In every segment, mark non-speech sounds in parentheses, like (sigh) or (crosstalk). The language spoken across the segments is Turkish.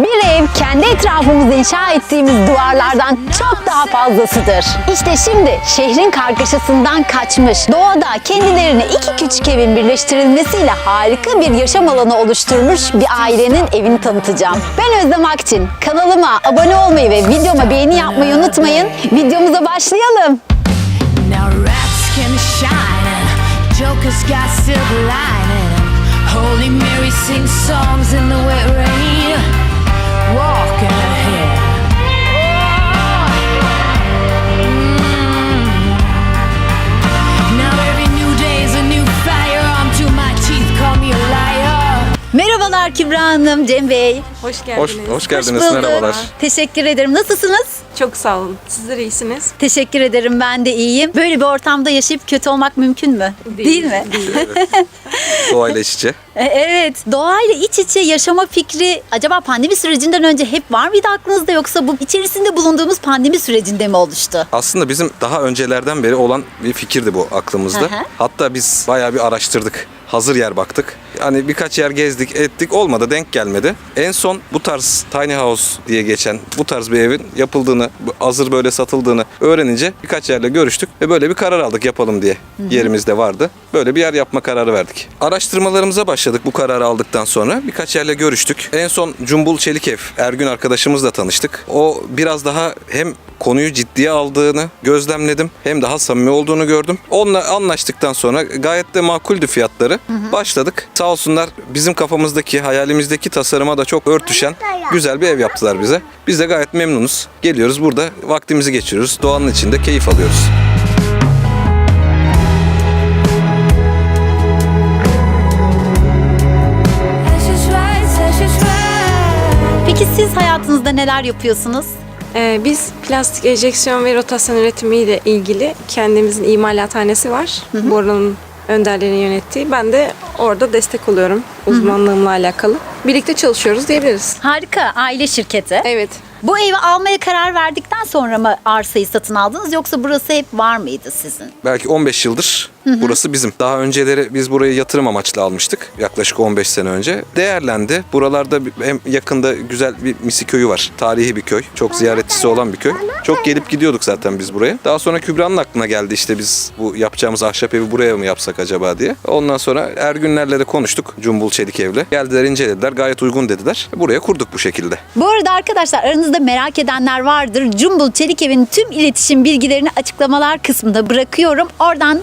Bir ev kendi etrafımızda inşa ettiğimiz duvarlardan çok daha fazlasıdır. İşte şimdi şehrin kargaşasından kaçmış, doğada kendilerine iki küçük evin birleştirilmesiyle harika bir yaşam alanı oluşturmuş bir ailenin evini tanıtacağım. Ben Özlem Akçin. Kanalıma abone olmayı ve videoma beğeni yapmayı unutmayın. Videomuza başlayalım. Holy Mary sings songs in the wet rain. walk ahead. Merhabalar Kübra Hanım, Cem Bey. Hoş Hoş, geldiniz. hoş geldiniz. Hoş bulduk. Merhabalar. Teşekkür ederim. Nasılsınız? Çok sağ olun. Sizler iyisiniz. Teşekkür ederim. Ben de iyiyim. Böyle bir ortamda yaşayıp kötü olmak mümkün mü? Değil, mi? (laughs) Doğayla iç içe. E, Evet. Doğayla iç içe yaşama fikri acaba pandemi sürecinden önce hep var mıydı aklınızda yoksa bu içerisinde bulunduğumuz pandemi sürecinde mi oluştu? Aslında bizim daha öncelerden beri olan bir fikirdi bu aklımızda. Hı hı. Hatta biz bayağı bir araştırdık. Hazır yer baktık. Hani birkaç yer gezdik, ettik. Olmadı, denk gelmedi. En son bu tarz tiny house diye geçen bu tarz bir evin yapıldığını, hazır böyle satıldığını öğrenince birkaç yerle görüştük ve böyle bir karar aldık yapalım diye. Yerimizde vardı. Böyle bir yer yapma kararı verdik. Araştırmalarımıza başladık bu kararı aldıktan sonra. Birkaç yerle görüştük. En son Cumbul Çelikev, Ergün arkadaşımızla tanıştık. O biraz daha hem konuyu ciddiye aldığını gözlemledim. Hem daha samimi olduğunu gördüm. Onunla anlaştıktan sonra gayet de makuldü fiyatları. Başladık. Sağ olsunlar bizim kafamızdaki, hayalimizdeki tasarıma da çok örtüşen güzel bir ev yaptılar bize. Biz de gayet memnunuz. Geliyoruz burada vaktimizi geçiriyoruz. Doğanın içinde keyif alıyoruz. Peki siz hayatınızda neler yapıyorsunuz? Ee, biz plastik enjeksiyon ve rotasyon üretimiyle ilgili kendimizin imalathanesi var. Bora'nın önderlerini yönettiği. Ben de orada destek oluyorum uzmanlığımla alakalı. Birlikte çalışıyoruz diyebiliriz. Harika. Aile şirketi. Evet. Bu evi almaya karar verdikten sonra mı arsayı satın aldınız yoksa burası hep var mıydı sizin? Belki 15 yıldır burası bizim. Daha önceleri biz burayı yatırım amaçlı almıştık. Yaklaşık 15 sene önce. Değerlendi. Buralarda hem yakında güzel bir misi köyü var. Tarihi bir köy. Çok ziyaretçisi olan bir köy. Çok gelip gidiyorduk zaten biz buraya. Daha sonra Kübra'nın aklına geldi işte biz bu yapacağımız ahşap evi buraya mı yapsak acaba diye. Ondan sonra Ergünlerle de konuştuk. Cumbul Çelik Ev'le. Geldiler incelediler. Gayet uygun dediler. Buraya kurduk bu şekilde. Bu arada arkadaşlar aranızda merak edenler vardır. Cumbul Çelik Ev'in tüm iletişim bilgilerini açıklamalar kısmında bırakıyorum. Oradan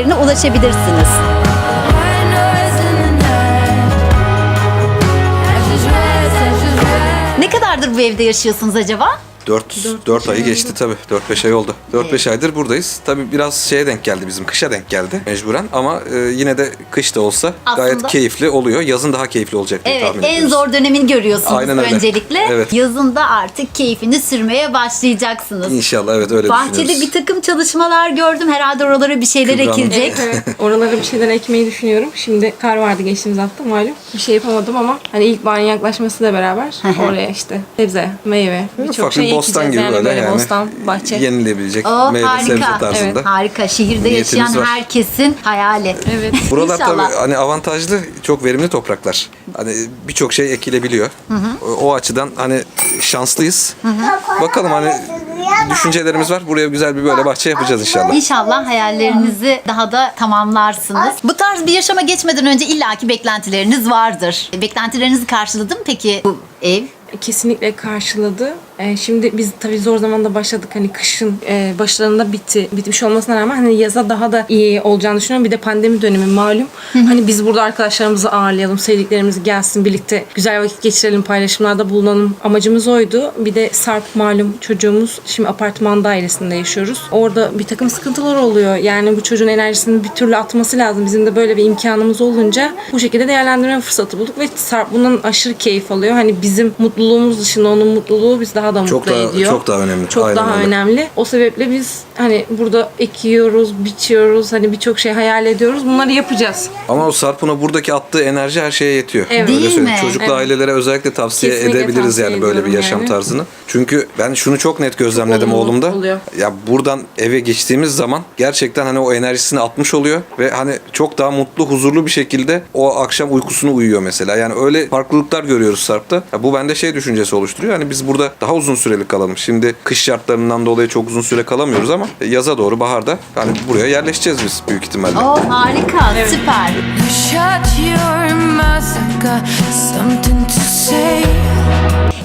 kendilerine ulaşabilirsiniz. Ne kadardır bu evde yaşıyorsunuz acaba? 4 4 ayı geçti tabii. 4-5 ay oldu. 4-5 aydır buradayız. Tabii biraz şeye denk geldi bizim kışa denk geldi mecburen ama e, yine de kış da olsa gayet Aslında- keyifli oluyor. Yazın daha keyifli olacak diye Evet, tahmin en ediyoruz. zor dönemini görüyorsunuz Aynen öyle. öncelikle. Evet. Yazında artık keyfini sürmeye başlayacaksınız. İnşallah evet öyle Bahçede düşünüyoruz. bir takım çalışmalar gördüm. Herhalde oralara bir şeyler Kübra'nın- ekilecek. Evet. Oralara bir şeyler ekmeyi düşünüyorum. Şimdi kar vardı geçtiğimiz hafta malum. Bir şey yapamadım ama hani ilk baharın yaklaşmasıyla beraber oraya işte sebze, meyve, birçok şey bostan gibi yani böyle yani. bostan, bahçe. Yenilebilecek Oh, meyve sebze harika. tarzında. Evet, Harika. Şehirde Niyetimiz yaşayan var. herkesin hayali. Evet. (laughs) Buralar İnşallah. tabii hani avantajlı, çok verimli topraklar. Hani birçok şey ekilebiliyor. O, o açıdan hani şanslıyız. Bakalım hani düşüncelerimiz var. Buraya güzel bir böyle bahçe yapacağız inşallah. İnşallah hayallerinizi daha da tamamlarsınız. Bu tarz bir yaşama geçmeden önce illaki beklentileriniz vardır. Beklentilerinizi karşıladı mı peki bu ev? kesinlikle karşıladı. Ee, şimdi biz tabii zor zamanda başladık. Hani kışın e, başlarında bitti. Bitmiş olmasına rağmen hani yaza daha da iyi olacağını düşünüyorum. Bir de pandemi dönemi malum. hani biz burada arkadaşlarımızı ağırlayalım. Sevdiklerimiz gelsin. Birlikte güzel vakit geçirelim. Paylaşımlarda bulunalım. Amacımız oydu. Bir de Sarp malum çocuğumuz. Şimdi apartman dairesinde yaşıyoruz. Orada bir takım sıkıntılar oluyor. Yani bu çocuğun enerjisini bir türlü atması lazım. Bizim de böyle bir imkanımız olunca bu şekilde değerlendirme fırsatı bulduk ve Sarp bundan aşırı keyif alıyor. Hani bizim mutluluğumuz dışında onun mutluluğu biz daha daha da Çok mutlu daha- ediyor. çok daha önemli. Çok Aynen daha öyle. önemli. O sebeple biz hani burada ekiyoruz, biçiyoruz, hani birçok şey hayal ediyoruz. Bunları yapacağız. Ama o Sarp'ın buradaki attığı enerji her şeye yetiyor. Evet. Öyle Değil mi? Çocuklu Evet. ailelere özellikle tavsiye Kesinlikle edebiliriz tavsiye yani böyle bir yaşam yani. tarzını. Çünkü ben şunu çok net gözlemledim olumlu oğlumda. oluyor. Ya buradan eve geçtiğimiz zaman gerçekten hani o enerjisini atmış oluyor ve hani çok daha mutlu, huzurlu bir şekilde o akşam uykusunu uyuyor mesela. Yani öyle farklılıklar görüyoruz Sarp'ta. Ya bu bende şey düşüncesi oluşturuyor. Hani biz burada daha uzun süreli kalalım. Şimdi kış şartlarından dolayı çok uzun süre kalamıyoruz ama yaza doğru baharda hani buraya yerleşeceğiz biz büyük ihtimalle. Oo harika, süper. Shut your mouth, I got something to say.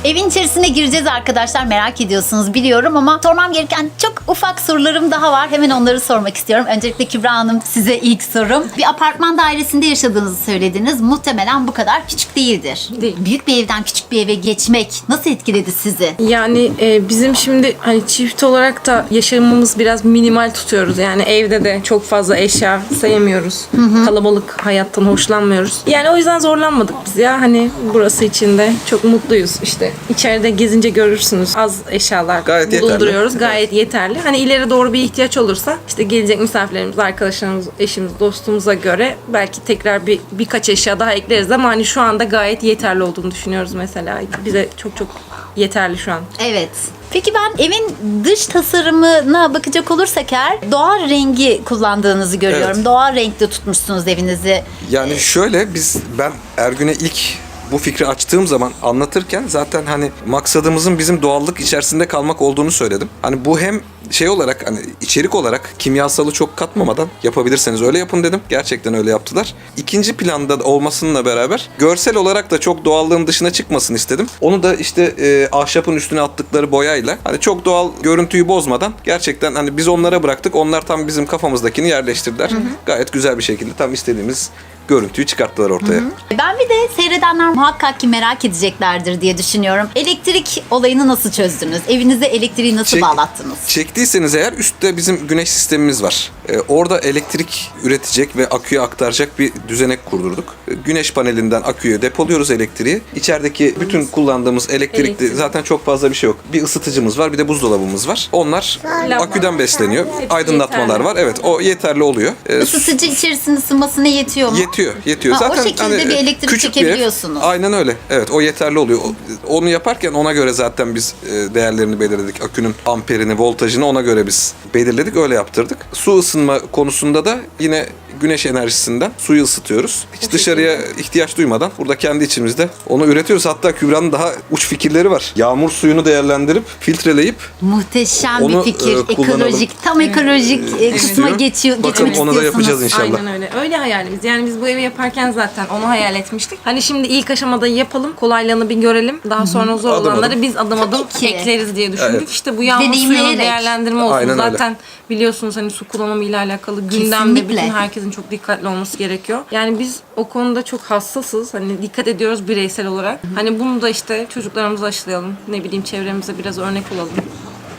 Evin içerisine gireceğiz arkadaşlar merak ediyorsunuz biliyorum ama sormam gereken çok ufak sorularım daha var. Hemen onları sormak istiyorum. Öncelikle Kübra Hanım size ilk sorum. Bir apartman dairesinde yaşadığınızı söylediniz. Muhtemelen bu kadar küçük değildir. Değil. Büyük bir evden küçük bir eve geçmek nasıl etkiledi sizi? Yani e, bizim şimdi hani çift olarak da yaşamımız biraz minimal tutuyoruz. Yani evde de çok fazla eşya sevmiyoruz. Kalabalık hayattan hoşlanmıyoruz. Yani o yüzden zorlanmadık biz ya. Hani burası için de çok mutluyuz işte. İçeride gezince görürsünüz. Az eşyalar Gayet yeterli. bulunduruyoruz. Gayet yeterli. Hani ileri doğru bir ihtiyaç olursa işte gelecek misafirlerimiz, arkadaşlarımız, eşimiz, dostumuza göre belki tekrar bir birkaç eşya daha ekleriz ama hani şu anda gayet yeterli olduğunu düşünüyoruz mesela. Bize çok çok yeterli şu an. Evet. Peki ben evin dış tasarımına bakacak olursak eğer doğal rengi kullandığınızı görüyorum. Evet. Doğal renkte tutmuşsunuz evinizi. Yani şöyle biz ben Ergün'e ilk bu fikri açtığım zaman anlatırken zaten hani maksadımızın bizim doğallık içerisinde kalmak olduğunu söyledim. Hani bu hem şey olarak hani içerik olarak kimyasalı çok katmamadan yapabilirseniz öyle yapın dedim. Gerçekten öyle yaptılar. İkinci planda olmasınınla beraber görsel olarak da çok doğallığın dışına çıkmasın istedim. Onu da işte e, ahşapın üstüne attıkları boyayla hani çok doğal görüntüyü bozmadan gerçekten hani biz onlara bıraktık. Onlar tam bizim kafamızdakini yerleştirdiler. Gayet güzel bir şekilde tam istediğimiz görüntüyü çıkarttılar ortaya. Ben bir de seyredenler muhakkak ki merak edeceklerdir diye düşünüyorum. Elektrik olayını nasıl çözdünüz? Evinize elektriği nasıl Çek- bağlattınız? Çektiyseniz eğer üstte bizim güneş sistemimiz var. Ee, orada elektrik üretecek ve aküye aktaracak bir düzenek kurdurduk. Ee, güneş panelinden aküye depoluyoruz elektriği. İçerideki bütün kullandığımız Elektrik. zaten çok fazla bir şey yok. Bir ısıtıcımız var bir de buzdolabımız var. Onlar Lamba. aküden besleniyor. Hepsi Aydınlatmalar yeterli. var. Evet o yeterli oluyor. Ee, Isıtıcı içerisinin ısınmasına yetiyor mu? Yetiyor, yetiyor. Ha, o Zaten şekilde hani, bir elektrik küçük bir ev. çekebiliyorsunuz. Aynen öyle. Evet, o yeterli oluyor. O- Onu yaparken ona göre zaten biz e, değerlerini belirledik. Akünün amperini, voltajını ona göre biz belirledik, öyle yaptırdık. Su ısınma konusunda da yine güneş enerjisinden suyu ısıtıyoruz. Hiç dışarıya ihtiyaç duymadan burada kendi içimizde onu üretiyoruz. Hatta Kübra'nın daha uç fikirleri var. Yağmur suyunu değerlendirip filtreleyip Muhteşem Onu, bir fikir. e, kullanalım. Ekolojik, tam ekolojik e, kısma istiyorum. geçiyor, Bakalım geçmek onu da istiyorsunuz. yapacağız inşallah. Aynen öyle. Öyle hayalimiz. Yani biz bu evi yaparken zaten onu hayal etmiştik. Hani şimdi ilk aşamada yapalım. Kolaylığını bir görelim. Daha sonra zor Adım olanları adım. biz adım adım Tabii ki. ekleriz diye düşündük. Evet. İşte bu yağmur suyunun Deneyimleyerek. değerlendirme olsun. Aynen öyle. zaten biliyorsunuz hani su kullanımı ile alakalı gündemde Kesinlikle. bütün herkesin çok dikkatli olması gerekiyor. Yani biz o konuda çok hassasız. Hani dikkat ediyoruz bireysel olarak. Hani bunu da işte çocuklarımıza aşılayalım. Ne bileyim çevremize biraz örnek olalım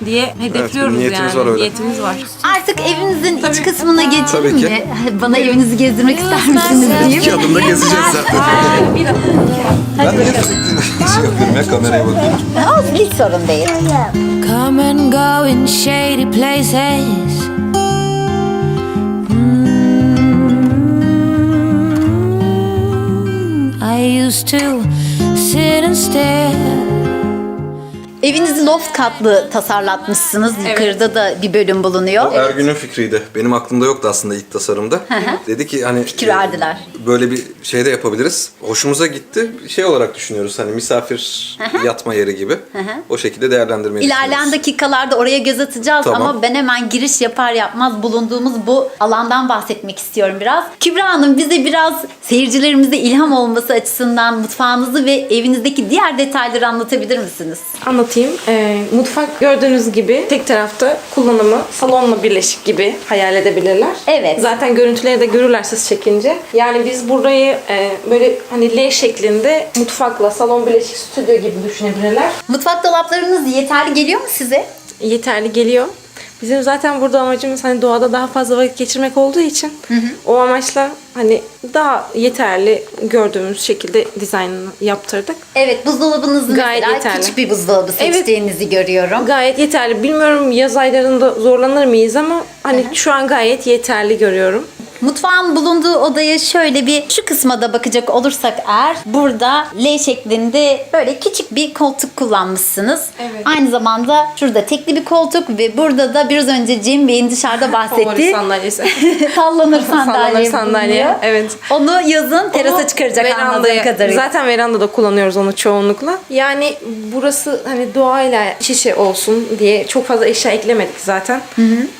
diye hedefliyoruz niyetimiz yani. var öyle. Niyetimiz var. Artık evinizin iç Tabii. kısmına geçelim Tabii ki. mi? (laughs) Bana evinizi gezdirmek ister misiniz diyeyim. iki adımda gezeceğiz zaten. ben de hep şey (laughs) yapıyorum ya kameraya bakıyorum. Olsun hiç sorun değil. Come and go in shady places. Mm, I used to sit and stare. Evinizi loft katlı tasarlatmışsınız. Yukarıda da bir bölüm bulunuyor. O Ergün'ün fikriydi. Benim aklımda yoktu aslında ilk tasarımda. Dedi ki hani Fikir e, verdiler. Böyle bir şey de yapabiliriz. Hoşumuza gitti. Şey olarak düşünüyoruz hani misafir yatma yeri gibi. O şekilde değerlendirmeyi İlerleyen düşünüyoruz. dakikalarda oraya göz atacağız Tamam. ama ben hemen giriş yapar yapmaz bulunduğumuz bu alandan bahsetmek istiyorum biraz. Kübra Hanım bize biraz seyircilerimize ilham olması açısından mutfağınızı ve evinizdeki diğer detayları anlatabilir misiniz? Anlatayım. Ee, mutfak gördüğünüz gibi tek tarafta kullanımı salonla birleşik gibi hayal edebilirler. Evet. Zaten görüntüleri de görürler siz çekince. Yani biz burayı e, böyle hani L şeklinde mutfakla salon birleşik stüdyo gibi düşünebilirler. Mutfak dolaplarınız yeterli geliyor mu size? Yeterli geliyor. Bizim zaten burada amacımız hani doğada daha fazla vakit geçirmek olduğu için o amaçla hani daha yeterli gördüğümüz şekilde dizaynını yaptırdık. Evet buzdolabınızı Gayet mesela yeterli. küçük bir buzdolabı Evet. seçtiğinizi görüyorum. Gayet yeterli. Bilmiyorum yaz aylarında zorlanır mıyız ama hani şu an gayet yeterli görüyorum. Mutfağın bulunduğu odaya şöyle bir şu kısma da bakacak olursak eğer burada L şeklinde böyle küçük bir koltuk kullanmışsınız. Evet. Aynı zamanda şurada tekli bir koltuk ve burada da biraz önce Cem Bey'in dışarıda (laughs) bahsettiği sandalyesi. (laughs) (laughs) sallanır sandalye. Sallanır sandalye, bulunuyor. evet. Onu yazın terasa Onu çıkaracak anladığım verandaya- kadarıyla. Zaten verandada kullanıyoruz onu çoğunlukla. Yani burası hani doğayla içe olsun diye çok fazla eşya eklemedik zaten.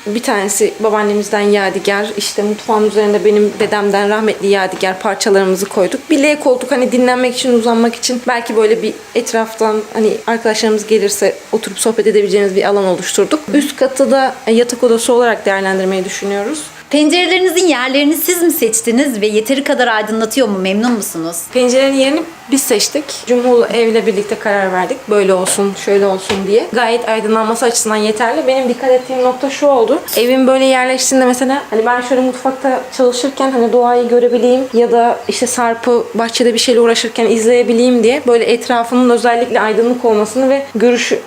Bir tanesi babaannemizden yadigar. işte mutfağın üzerinde benim dedemden rahmetli yadigar parçalarımızı koyduk. Bir L koltuk hani dinlenmek için uzanmak için belki böyle bir etraftan hani arkadaşlarımız gelirse oturup sohbet edebileceğimiz bir alan oluşturduk. Üst katı da yatak odası olarak değerlendirmeyi düşünüyoruz. Pencerelerinizin yerlerini siz mi seçtiniz ve yeteri kadar aydınlatıyor mu? Memnun musunuz? Pencerenin yerini biz seçtik. Cumhurlu evle birlikte karar verdik. Böyle olsun, şöyle olsun diye. Gayet aydınlanması açısından yeterli. Benim dikkat ettiğim nokta şu oldu. Evin böyle yerleştiğinde mesela hani ben şöyle mutfakta çalışırken hani doğayı görebileyim ya da işte Sarp'ı bahçede bir şeyle uğraşırken izleyebileyim diye böyle etrafının özellikle aydınlık olmasını ve görüşe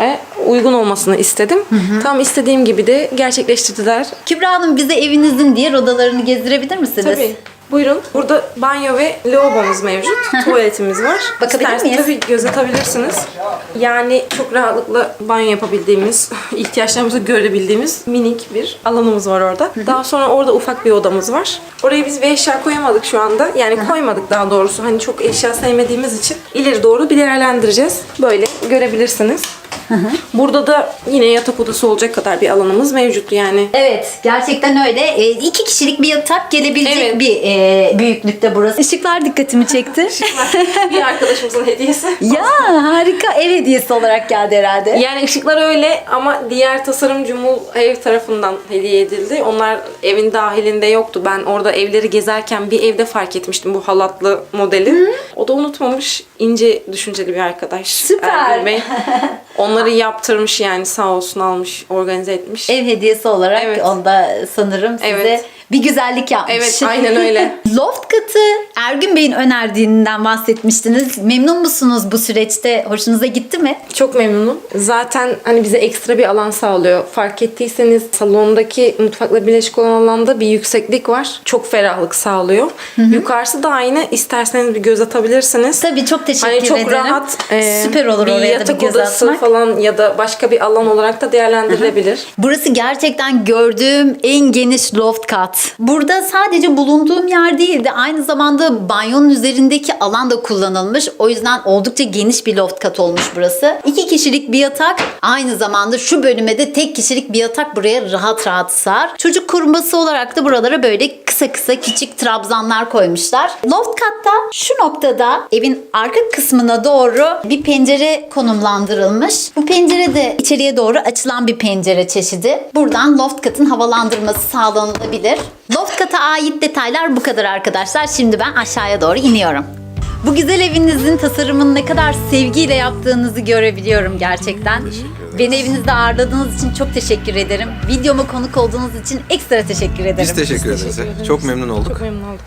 uygun olmasını istedim. Tam istediğim gibi de gerçekleştirdiler. Kübra Hanım bize evinizin diğer odalarını gezdirebilir misiniz? Tabii. Buyurun. Burada banyo ve lavabomuz mevcut. (laughs) Tuvaletimiz var. Bakabilir İsterseniz miyiz? Tabii göz atabilirsiniz. Yani çok rahatlıkla banyo yapabildiğimiz, (laughs) ihtiyaçlarımızı görebildiğimiz minik bir alanımız var orada. Daha sonra orada ufak bir odamız var. Oraya biz bir eşya koyamadık şu anda. Yani koymadık daha doğrusu. Hani çok eşya sevmediğimiz için ileri doğru bir değerlendireceğiz. Böyle görebilirsiniz. Burada da yine yatak odası olacak kadar bir alanımız mevcut yani. Evet gerçekten öyle. E, iki kişilik bir yatak gelebilecek Evet. bir e, büyüklükte burası. Işıklar dikkatimi çekti. (laughs) bir arkadaşımızın hediyesi. ya harika ev hediyesi olarak geldi herhalde. Yani ışıklar öyle ama diğer tasarım Cumhur ev tarafından hediye edildi. Onlar evin dahilinde yoktu. Ben orada evleri gezerken bir evde fark etmiştim bu halatlı modeli. O da unutmamış. ince düşünceli bir arkadaş. Süper. Bey. (laughs) Onları yaptırmış yani sağ olsun almış, organize etmiş. Ev hediyesi olarak Evet. onda sanırım size Evet. Bir güzellik yapmış. Evet, aynen öyle. (laughs) Loft katı Ergün Bey'in önerdiğinden bahsetmiştiniz. Memnun musunuz bu süreçte? Hoşunuza gitti mi? Çok memnunum. Zaten hani bize ekstra bir alan sağlıyor. Fark ettiyseniz salondaki mutfakla birleşik olan alanda bir yükseklik var. Çok ferahlık sağlıyor. Yukarısı da aynı. İsterseniz bir göz atabilirsiniz. Tabii çok teşekkür Hani çok ederim. rahat e, Süper olur bir oraya da bir yatak göz odası atmak. falan ya da başka bir alan olarak da değerlendirilebilir. Burası gerçekten gördüğüm en geniş loft kat. Burada sadece bulunduğum yer değildi. Aynı zamanda banyonun üzerindeki alan da kullanılmış. O yüzden oldukça geniş bir loft kat olmuş burası. İki kişilik bir yatak. Aynı zamanda şu bölüme de tek kişilik bir yatak buraya rahat rahat sığar. Çocuk koruması olarak da buralara böyle kısa kısa küçük trabzanlar koymuşlar. Loft katta şu noktada evin arka kısmına doğru bir pencere konumlandırılmış. Bu pencere de içeriye doğru açılan bir pencere çeşidi. Buradan loft katın havalandırması sağlanılabilir. Loft kata ait detaylar bu kadar arkadaşlar. Şimdi ben aşağıya doğru iniyorum. Bu güzel evinizin tasarımını ne kadar sevgiyle yaptığınızı görebiliyorum gerçekten. Beni evinizde ağırladığınız için çok teşekkür ederim. Videoma konuk olduğunuz için ekstra teşekkür ederim. Biz teşekkür ederiz. teşekkür ederiz. Çok memnun olduk. Çok memnun olduk.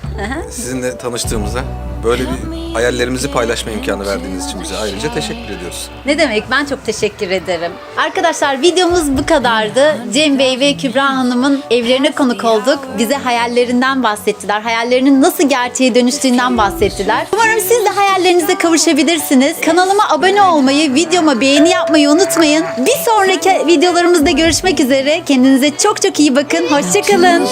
Sizinle tanıştığımıza, böyle bir hayallerimizi paylaşma imkanı verdiğiniz için bize ayrıca teşekkür ediyoruz. Ne demek ben çok teşekkür ederim. Arkadaşlar videomuz bu kadardı. Cem Bey ve Kübra Hanım'ın evlerine konuk olduk. Bize hayallerinden bahsettiler. Hayallerinin nasıl gerçeğe dönüştüğünden bahsettiler. Umarım siz de hayallerinize kavuşabilirsiniz. Kanalıma abone olmayı, videoma beğeni yapmayı unutmayın. Bir sonraki videolarımızda görüşmek üzere. Kendinize çok çok iyi bakın. Hoşçakalın.